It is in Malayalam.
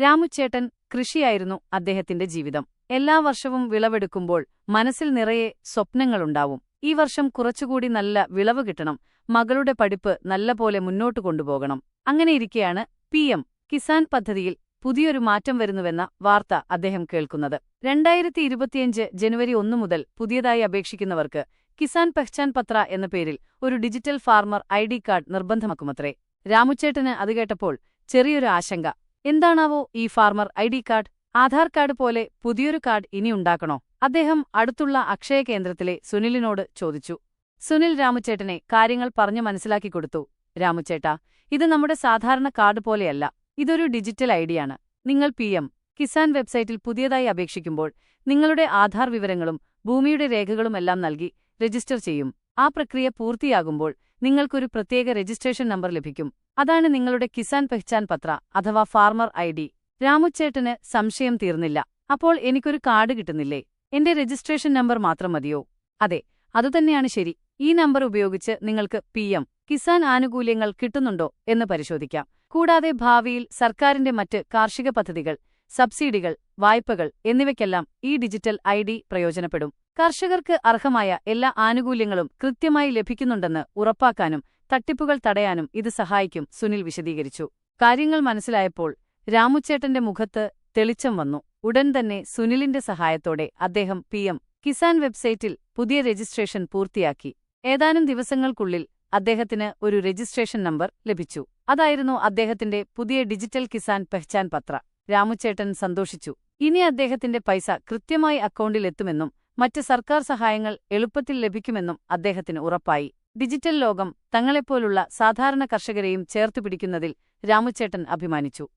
രാമുച്ചേട്ടൻ കൃഷിയായിരുന്നു അദ്ദേഹത്തിന്റെ ജീവിതം. എല്ലാ വർഷവും വിളവെടുക്കുമ്പോൾ മനസ്സിൽ നിറയെ സ്വപ്നങ്ങളുണ്ടാവും. ഈ വർഷം കുറച്ചുകൂടി നല്ല വിളവ് കിട്ടണം. മകളുടെ പഠിപ്പ് നല്ലപോലെ മുന്നോട്ട് കൊണ്ടുപോകണം. അങ്ങനെയിരിക്കെയാണ് പി എം കിസാൻ പദ്ധതിയിൽ പുതിയൊരു മാറ്റം വരുന്നുവെന്ന വാർത്ത അദ്ദേഹം കേൾക്കുന്നത്. രണ്ടായിരത്തി ഇരുപത്തിയഞ്ച് ജനുവരി ഒന്നു മുതൽ പുതിയതായി അപേക്ഷിക്കുന്നവർക്ക് കിസാൻ പെഹ്ചാൻ പത്ര എന്ന പേരിൽ ഒരു digital farmer I D card നിർബന്ധമാക്കുമത്രേ. രാമുച്ചേട്ടന് അത് കേട്ടപ്പോൾ ചെറിയൊരു ആശങ്ക. എന്താണാവോ ഈ farmer I D card? Aadhaar card പോലെ പുതിയൊരു കാർഡ് ഇനി ഉണ്ടാക്കണോ? അദ്ദേഹം അടുത്തുള്ള അക്ഷയ കേന്ദ്രത്തിലെ സുനിലിനോട് ചോദിച്ചു. സുനിൽ രാമുചേട്ടനെ കാര്യങ്ങൾ പറഞ്ഞു മനസ്സിലാക്കി കൊടുത്തു. രാമുചേട്ടാ ഇത് നമ്മുടെ സാധാരണ കാർഡ് പോലെയല്ല. ഇതൊരു ഡിജിറ്റൽ ഐഡിയാണ് നിങ്ങൾ പി എം കിസാൻ വെബ്സൈറ്റിൽ പുതിയതായി അപേക്ഷിക്കുമ്പോൾ നിങ്ങളുടെ ആധാർ വിവരങ്ങളും ഭൂമിയുടെ രേഖകളുമെല്ലാം നൽകി രജിസ്റ്റർ ചെയ്യും. ആ പ്രക്രിയ പൂർത്തിയാകുമ്പോൾ നിങ്ങൾക്കൊരു പ്രത്യേക രജിസ്ട്രേഷൻ നമ്പർ ലഭിക്കും. അതാണ് നിങ്ങളുടെ കിസാൻ പെഹ്ചാൻ പത്ര അഥവാ ഫാർമർ ഐ ഡി. രാമുച്ചേട്ടന് സംശയം തീർന്നില്ല. അപ്പോൾ എനിക്കൊരു കാർഡ് കിട്ടുന്നില്ലേ? എന്റെ രജിസ്ട്രേഷൻ നമ്പർ മാത്രം മതിയോ? അതെ അതുതന്നെയാണ് ശരി. ഈ നമ്പർ ഉപയോഗിച്ച് നിങ്ങൾക്ക് പി എം കിസാൻ ആനുകൂല്യങ്ങൾ കിട്ടുന്നുണ്ടോ എന്ന് പരിശോധിക്കാം. കൂടാതെ ഭാവിയിൽ സർക്കാരിന്റെ മറ്റ് കാർഷിക പദ്ധതികൾ സബ്സിഡികൾ വായ്പകൾ എന്നിവയ്ക്കെല്ലാം ഈ ഡിജിറ്റൽ ഐ പ്രയോജനപ്പെടും. കർഷകർക്ക് അർഹമായ എല്ലാ ആനുകൂല്യങ്ങളും കൃത്യമായി ലഭിക്കുന്നുണ്ടെന്ന് ഉറപ്പാക്കാനും തട്ടിപ്പുകൾ തടയാനും ഇത് സഹായിക്കും സുനിൽ വിശദീകരിച്ചു. കാര്യങ്ങൾ മനസ്സിലായപ്പോൾ രാമുച്ചേട്ടന്റെ മുഖത്ത് തെളിച്ചം വന്നു. ഉടൻ തന്നെ സുനിലിന്റെ സഹായത്തോടെ അദ്ദേഹം പി കിസാൻ വെബ്സൈറ്റിൽ പുതിയ രജിസ്ട്രേഷൻ പൂർത്തിയാക്കി. ഏതാനും ദിവസങ്ങൾക്കുള്ളിൽ അദ്ദേഹത്തിന് ഒരു രജിസ്ട്രേഷൻ നമ്പർ ലഭിച്ചു. അതായിരുന്നു അദ്ദേഹത്തിന്റെ പുതിയ ഡിജിറ്റൽ കിസാൻ പെഹ്ചാൻ പത്ര. രാമുച്ചേട്ടൻ സന്തോഷിച്ചു. ഇനി അദ്ദേഹത്തിന്റെ പൈസ കൃത്യമായി അക്കൗണ്ടിലെത്തുമെന്നും മറ്റ് സർക്കാർ സഹായങ്ങൾ എളുപ്പത്തിൽ ലഭിക്കുമെന്നും അദ്ദേഹത്തിന് ഉറപ്പായി. ഡിജിറ്റൽ ലോകം തങ്ങളെപ്പോലുള്ള സാധാരണ കർഷകരെയും ചേർത്തുപിടിക്കുന്നതിൽ രാമുച്ചേട്ടൻ അഭിമാനിച്ചു.